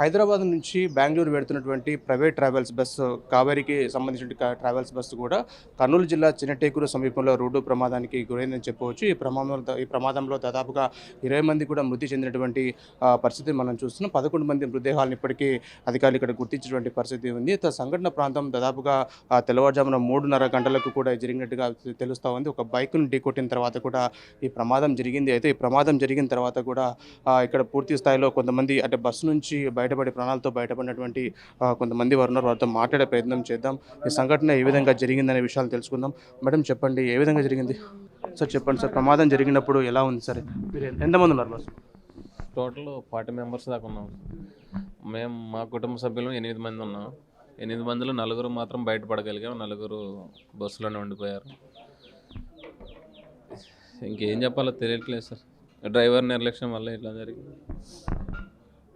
హైదరాబాద్ నుంచి బెంగళూరు వెళ్తున్నటువంటి private travels bus కావేరికి సంబంధించిన ట్రావెల్స్ బస్సు కూడా కర్నూలు జిల్లా చిన్నటేకూరు సమీపంలో రోడ్డు ప్రమాదానికి గురైందని చెప్పవచ్చు. ఈ ప్రమాదంలో ఈ ప్రమాదంలో దాదాపుగా ఇరవై మంది కూడా మృతి చెందినటువంటి పరిస్థితి మనం చూస్తున్నాం. పదకొండు మంది మృతదేహాలను ఇప్పటికీ అధికారులు ఇక్కడ గుర్తించినటువంటి పరిస్థితి ఉంది. త- సంఘటన ప్రాంతం దాదాపుగా తెల్లవారుజామున మూడున్నర గంటలకు కూడా జరిగినట్టుగా తెలుస్తూ ఉంది. ఒక బైక్ను ఢీకొట్టిన తర్వాత కూడా ఈ ప్రమాదం జరిగింది. అయితే ఈ ప్రమాదం జరిగిన తర్వాత కూడా ఇక్కడ పూర్తి స్థాయిలో కొంతమంది అంటే బస్సు నుంచి బయటపడి ప్రాణాలతో బయటపడినటువంటి కొంతమంది వారు ఉన్నారు వారితో మాట్లాడే ప్రయత్నం చేద్దాం. ఈ సంఘటన ఏ విధంగా జరిగిందనే విషయాలు తెలుసుకుందాం. మేడం చెప్పండి ఏ విధంగా జరిగింది? సార్ చెప్పండి సార్ ప్రమాదం జరిగినప్పుడు ఎలా ఉంది సార్? మీరు ఎంతమంది ఉన్నారు బస్ టోటల్ ఫార్టీ మెంబర్స్ దాకా ఉన్నాం. మేము మా కుటుంబ సభ్యులు ఎనిమిది మంది ఉన్నాం. ఎనిమిది మందిలో నలుగురు మాత్రం బయటపడగలిగాం. నలుగురు బస్సులోనే ఉండిపోయారు. ఇంకేం చెప్పాలో తెలియట్లేదు సార్. డ్రైవర్ నిర్లక్ష్యం వల్ల ఇట్లా జరిగింది.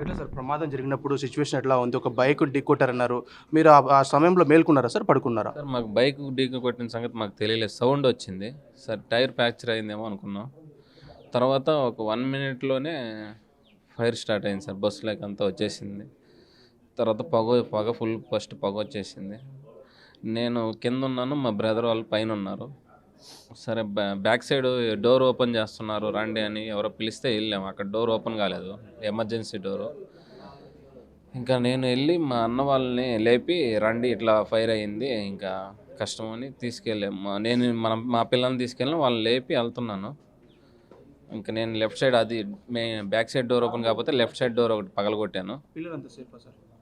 ఎట్లా సార్? ప్రమాదం జరిగినప్పుడు సిచ్యువేషన్ ఎట్లా ఉంది? ఒక బైక్ ఢీకొట్టారన్నారు. మీరు ఆ- సమయంలో మేల్కున్నారా సార్? పడుకున్నారా? సార్ మాకు బైక్ డీకి కొట్టిన సంగతి మాకు తెలియలేదు. సౌండ్ వచ్చింది. సార్ టైర్ ఫ్రాక్చర్ అయిందేమో అనుకున్నాం. తర్వాత ఒక వన్ మినిట్లోనే ఫైర్ స్టార్ట్ అయింది సార్. బస్సు లేక అంతా వచ్చేసింది. తర్వాత పొగ పొగ ఫుల్ ఫస్ట్ పొగ వచ్చేసింది. నేను కింద ఉన్నాను. మా బ్రదర్ వాళ్ళు పైన ఉన్నారు. సరే బ్యా- బ్యాక్ సైడ్ డోర్ ఓపెన్ చేస్తున్నారు రండి అని ఎవరో పిలిస్తే వెళ్ళాము అక్కడ డోర్ ఓపెన్ కాలేదు ఎమర్జెన్సీ డోరు. ఇంకా నేను వెళ్ళి మా అన్న వాళ్ళని లేపి రండి ఇట్లా ఫైర్ అయ్యింది ఇంకా కష్టం అని తీసుకెళ్ళాము నేను మన మా పిల్లల్ని తీసుకెళ్ళి వాళ్ళని లేపి వెళ్తున్నాను. ఇంకా నేను లెఫ్ట్ సైడ్ అది మే బ్యాక్ సైడ్ డోర్ ఓపెన్ కాకపోతే లెఫ్ట్ సైడ్ డోర్ ఒకటి పగలగొట్టాను.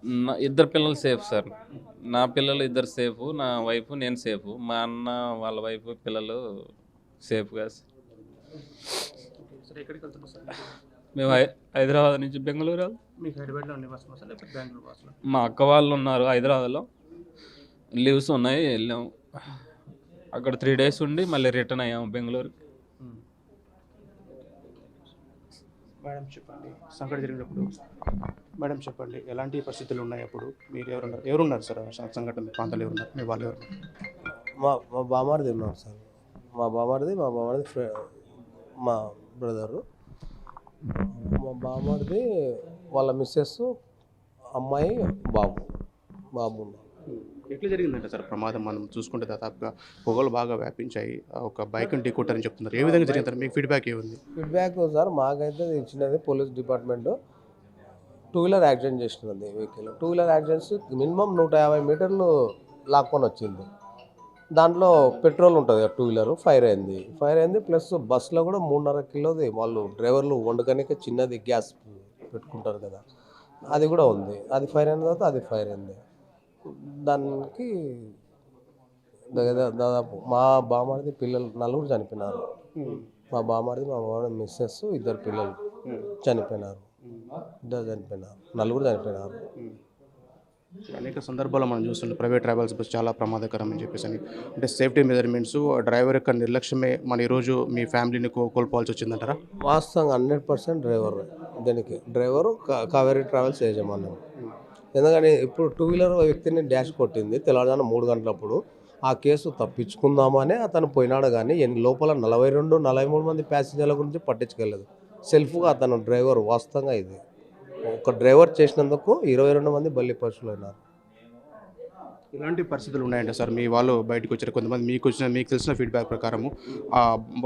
నా ఇద్దరు పిల్లలు సేఫ్ సార్. నా పిల్లలు ఇద్దరు సేఫ్ నా వైఫ్ నేను సేఫ్. మా అన్న వాళ్ళ వైఫ్ పిల్లలు సేఫ్గా మేము హైదరాబాద్ నుంచి బెంగళూరు మా అక్క వాళ్ళు ఉన్నారు హైదరాబాద్లో. లీవ్స్ ఉన్నాయి వెళ్ళాము. అక్కడ త్రీ డేస్ ఉండి మళ్ళీ రిటర్న్ అయ్యాము బెంగళూరు మేడం చెప్పండి. సంఘటన జరిగినప్పుడు మేడం చెప్పండి ఎలాంటి పరిస్థితులు ఉన్నాయి అప్పుడు? మీరు ఎవరున్నారు? ఎవరున్నారు సార్ సంఘటన? ప్రాంతాలు ఎవరున్నారు? మీ వాళ్ళు ఎవరు మా మా బామారిది ఉన్నారు సార్. మా బామారిది మా బామారిది మా బ్రదరు. మా బామారిది వాళ్ళ మిస్సెస్ అమ్మాయి బాబు. బాబు ఉన్నారు. ఎట్లా జరిగిందంటే సార్ ప్రమాదం? మనం చూసుకుంటే దాదాపుగా పొగలు బాగా వ్యాపించాయి. ఒక బైక్ని ఢీకొట్టారని చెప్తున్నారు. ఏ విధంగా జరిగింది మీకు ఫీడ్బ్యాక్ ఏముంది? ఫీడ్బ్యాక్ సార్ మాకైతే ఇచ్చినది police department. Two wheeler accident చేసినది vehicle. Two wheeler accidents minimum నూట యాభై మీటర్లు లాక్కొని వచ్చింది. దాంట్లో పెట్రోల్ ఉంటుంది టూ వీలర్ ఫైర్ అయింది. ఫైర్ అయింది ప్లస్ బస్సులో కూడా మూడున్నర కిలోది వాళ్ళు డ్రైవర్లు వండుకనికే చిన్నది గ్యాస్ పెట్టుకుంటారు కదా అది కూడా ఉంది. అది ఫైర్ అయిన తర్వాత అది ఫైర్ అయింది. దానికి దాదాపు మా బామారిది పిల్లలు నలుగురు చనిపోయినారు. మా బామారిది మా బామారిది మిస్సెస్ ఇద్దరు పిల్లలు చనిపోయినారు. ఇద్దరు చనిపోయినారు. నలుగురు చనిపోయినారు. అనేక సందర్భాల్లో మనం చూస్తుంటాం ప్రైవేట్ ట్రావెల్స్ బస్ చాలా ప్రమాదకరం అని చెప్పేసి అని. అంటే సేఫ్టీ మెజర్మెంట్స్ డ్రైవర్ యొక్క నిర్లక్ష్యమే మన ఈరోజు మీ ఫ్యామిలీని కోల్పోవాల్సి వచ్చిందంటారా? వాస్తవంగా హండ్రెడ్ పర్సెంట్ డ్రైవర్ దీనికి డ్రైవరు కావేరీ ట్రావెల్స్ యజమాని ఎందుకని ఇప్పుడు టూ వీలర్ వ్యక్తిని డాష్ కొట్టింది తెలంగాణ మూడు గంటలప్పుడు. ఆ కేసు తప్పించుకుందామని అతను పోయినాడు కానీ ఎన్ని- లోపల నలభై రెండు నలభై మూడు మంది ప్యాసింజర్ల గురించి పట్టించుకోలేదు. సెల్ఫ్గా అతను డ్రైవర్ వాస్తవంగా ఇది. ఒక డ్రైవర్ చేసినందుకు ఇరవై రెండు మంది బల్లి పశువులు అయినారు ఇలాంటి పరిస్థితులు ఉన్నాయంటే సార్. మీ వాళ్ళు బయటకు వచ్చారు. కొంతమంది మీకు వచ్చిన మీకు తెలిసిన ఫీడ్బ్యాక్ ప్రకారము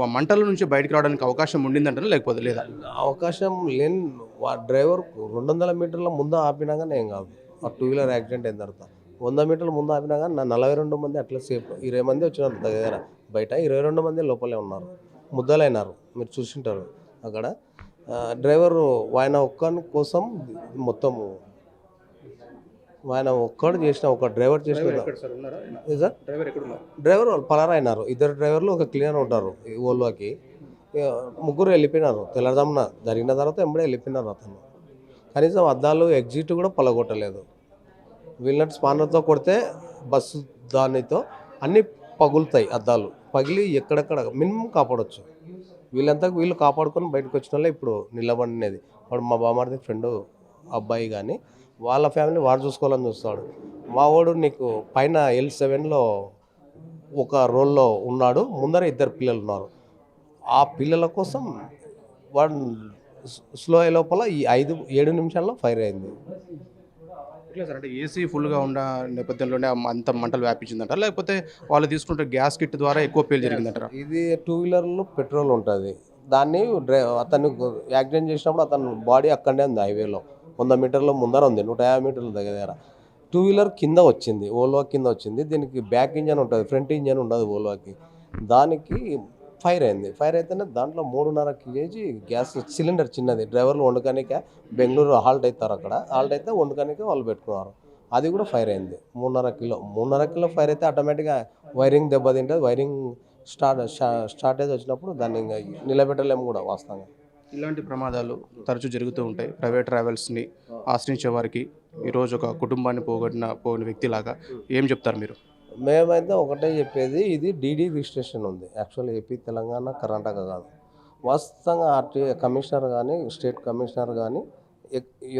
మంటల నుంచి బయటకు రావడానికి అవకాశం ఉండిందంటారా లేకపోతే లేదా? అవకాశం లేని వా- డ్రైవర్ రెండు వందల మీటర్ల ముందు ఆపినా కానీ ఏం కాదు. ఆ టూ వీలర్ యాక్సిడెంట్ అయిన తర్వాత. వంద మీటర్ల ముందు ఆపినా కానీ నా నలభై రెండు మంది అట్లా సేఫ్ ఇరవై మంది వచ్చినారు దగ్గర బయట ఇరవై రెండు మంది లోపలే ఉన్నారు. ముద్దలైనారు. మీరు చూసింటారు అక్కడ. డ్రైవరు ఆయన ఒక్కని కోసం మొత్తము ఆయన ఒక్కడు చేసిన ఒక డ్రైవర్ చేసిన సార్? డ్రైవర్ వాళ్ళు పలారా అయినారు ఇద్దరు డ్రైవర్లు ఒక క్లీనర్ ఉంటారు ఓల్వాకి. ముగ్గురు వెళ్ళిపోయినారు. తెల్లదామున జరిగిన తర్వాత ఎంబడే వెళ్ళిపోయినారు అతను. కనీసం అద్దాలు ఎగ్జిట్ కూడా పలగొట్టలేదు. వీళ్ళని స్పానర్తో కొడితే బస్సు దానితో అన్నీ పగులుతాయి అద్దాలు. పగిలి ఎక్కడెక్కడ మినిమం కాపాడొచ్చు. వీళ్ళంతా వీళ్ళు కాపాడుకొని బయటకు వచ్చిన వాళ్ళే ఇప్పుడు నిలబడినది. వాడు మా బామ్మారిది ఫ్రెండ్ అబ్బాయి కానీ వాళ్ళ ఫ్యామిలీ వాడు చూసుకోవాలని చూస్తాడు. మా వాడు నీకు పైన ఎల్ సెవెన్లో ఒక రోల్లో ఉన్నాడు. ముందర ఇద్దరు పిల్లలు ఉన్నారు. ఆ పిల్లల కోసం వాడు స్లో అయ్యే లోపల ఈ ఐదు ఏడు నిమిషాల్లో ఫైర్ అయింది. ఎట్లా సార్. అంటే ఏసీ ఫుల్గా ఉన్న నేపథ్యంలోనే అంత మంటలు వ్యాపించిందంట లేకపోతే వాళ్ళు తీసుకుంటే గ్యాస్ కిట్ ద్వారా ఎక్కువ పేలు జరిగిందంట ఇది టూ వీలర్లో పెట్రోల్ ఉంటుంది. దాన్ని డ్రై అతన్ని యాక్సిడెంట్ చేసినప్పుడు అతను బాడీ అక్కడనే ఉంది హైవేలో. వంద మీటర్ల ముందర ఉంది నూట యాభై మీటర్ల దగ్గర దగ్గర. టూ వీలర్ కింద వచ్చింది ఓల్వా కింద వచ్చింది. దీనికి బ్యాక్ ఇంజన్ ఉంటుంది ఫ్రంట్ ఇంజన్ ఉండదు ఓల్వాకి దానికి ఫైర్ అయింది. ఫైర్ అయితేనే దాంట్లో మూడున్నర కేజీ గ్యాస్ సిలిండర్ చిన్నది. డ్రైవర్లు వండుకానికే బెంగళూరు హాల్ట్ అవుతారు అక్కడ. హాల్ట్ అయితే వండుకానికే వాళ్ళు పెట్టుకున్నారు. అది కూడా ఫైర్ అయింది. మూడున్నర కిలో మూడున్నర కిలో ఫైర్ అయితే ఆటోమేటిక్గా వైరింగ్ దెబ్బతింటుంది. వైరింగ్ స్టార్ట్ స్టార్టేజ్ వచ్చినప్పుడు దాన్ని ఇంకా నిలబెట్టలేము కూడా వాస్తవంగా. ఇలాంటి ప్రమాదాలు తరచూ జరుగుతూ ఉంటాయి. ప్రైవేట్ ట్రావెల్స్ని ఆశ్రయించే వారికి ఈరోజు ఒక కుటుంబాన్ని పోగొట్టిన పోయిన వ్యక్తిలాగా ఏం చెప్తారు మీరు? మేమైతే ఒకటే చెప్పేది ఇది డీడీ రిజిస్ట్రేషన్ ఉంది. యాక్చువల్ ఏపీ తెలంగాణ కర్ణాటక కాదు. వాస్తవంగా ఆర్టీ కమిషనర్ కానీ స్టేట్ కమిషనర్ కానీ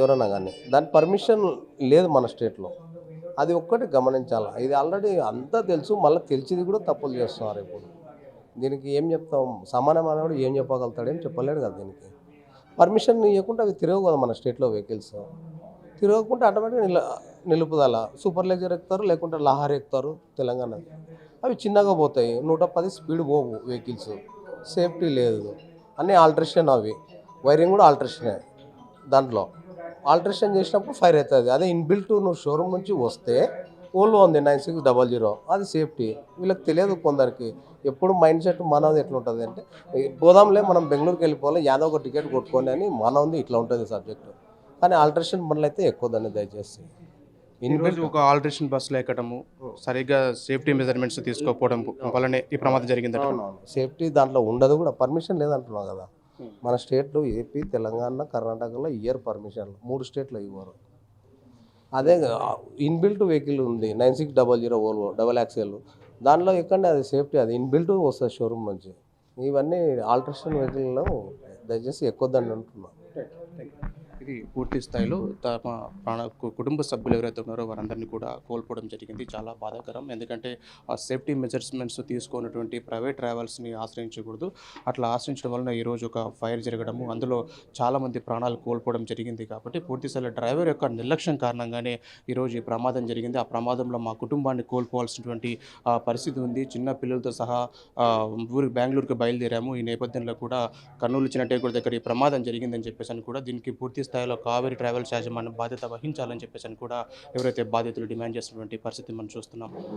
ఎవరైనా కానీ దాని పర్మిషన్ లేదు మన స్టేట్లో. అది ఒక్కటి గమనించాలి. ఇది ఆల్రెడీ అంతా తెలుసు మళ్ళీ తెలిసింది కూడా తప్పులు చేస్తున్నారు ఇప్పుడు. దీనికి ఏం చెప్తాం? సామాన్య మానవుడు ఏం చెప్పగలుగుతాడు ఏం చెప్పలేడు కదా దీనికి. పర్మిషన్ ఇవ్వకుండా అవి తిరగవు కదా మన స్టేట్లో వెహికల్స్. తిరగకుండా ఆటోమేటిక్గా నిలుపుదల సూపర్ లెజర్ ఎక్కుతారు లేకుంటే లహార్ ఎక్కుతారు తెలంగాణ. అవి చిన్నగా పోతాయి నూట పది స్పీడ్ పోవు వెహికల్స్. సేఫ్టీ లేదు అన్నీ ఆల్ట్రేషన్ అవి. వైరింగ్ కూడా ఆల్ట్రేషనే దాంట్లో. ఆల్ట్రేషన్ చేసినప్పుడు ఫైర్ అవుతుంది. అదే ఇన్బిల్ట్ నువ్వు షోరూమ్ నుంచి వస్తే ఓల్వో ఉంది నైన్ సిక్స్ డబల్ జీరో. అది సేఫ్టీ. వీళ్ళకి తెలియదు కొందరికి. ఎప్పుడు మైండ్ సెట్ మనది ఎట్లా ఉంటుంది అంటే గోదాంలే మనం బెంగళూరుకి వెళ్ళిపోవాలి యాదో ఒక టికెట్ కొట్టుకోండి అని మనది ఇట్లా ఉంటుంది సబ్జెక్టు. కానీ ఆల్ట్రేషన్ పనులు అయితే ఎక్కువ దాన్ని దయచేసి. ఈరోజు ఒక ఆల్ట్రేషన్ బస్సులో ఎక్కడము సరిగ్గా సేఫ్టీ మెజర్మెంట్స్ తీసుకోకపోవడం వల్లనే ఈ ప్రమాదం జరిగిందట. సేఫ్టీ దాంట్లో ఉండదు కూడా పర్మిషన్ లేదంటున్నావు కదా. మన స్టేట్లో ఏపీ తెలంగాణ కర్ణాటకలో ఇయర్ పర్మిషన్లు మూడు స్టేట్లో ఇవ్వరు. అదే ఇన్బిల్ట్ వెహికల్ ఉంది nine six double zero Volvo double axle. దాంట్లో ఎక్కండి అది సేఫ్టీ అది ఇన్బిల్ట్ వస్తుంది షోరూమ్ నుంచి. ఇవన్నీ ఆల్ట్రేషన్ వెహికల్లో దయచేసి ఎక్కొద్దని అంటున్నాను ఇది పూర్తి స్థాయిలో తమ ప్రాణ కుటుంబ సభ్యులు ఎవరైతే ఉన్నారో వారందరినీ కూడా కోల్పోవడం జరిగింది. చాలా బాధాకరం. ఎందుకంటే ఆ సేఫ్టీ మెజర్స్మెంట్స్ తీసుకున్నటువంటి ప్రైవేట్ ట్రావెల్స్ని ఆశ్రయించకూడదు. అట్లా ఆశ్రయించడం వలన ఈరోజు ఒక ఫైర్ జరగడము అందులో చాలామంది ప్రాణాలు కోల్పోవడం జరిగింది కాబట్టి పూర్తి స్థాయిలో డ్రైవర్ యొక్క నిర్లక్ష్యం కారణంగానే ఈరోజు ఈ ప్రమాదం జరిగింది. ఆ ప్రమాదంలో మా కుటుంబాన్ని కోల్పోవాల్సినటువంటి పరిస్థితి ఉంది. చిన్న పిల్లలతో సహా ఊరు ఊరికి బెంగళూరుకి బయలుదేరాము. ఈ నేపథ్యంలో కూడా కర్నూలు చిన్నటేగూడ దగ్గర ఈ ప్రమాదం జరిగిందని చెప్పేసి అని కూడా దీనికి పూర్తి స్థాయిలో కావేరీ ట్రావెల్స్ యాజమాన్యం బాధ్యత వహించాలని చెప్పేసి అని కూడా ఎవరైతే బాధితులు డిమాండ్ చేస్తున్నటువంటి పరిస్థితి మనం చూస్తున్నాం.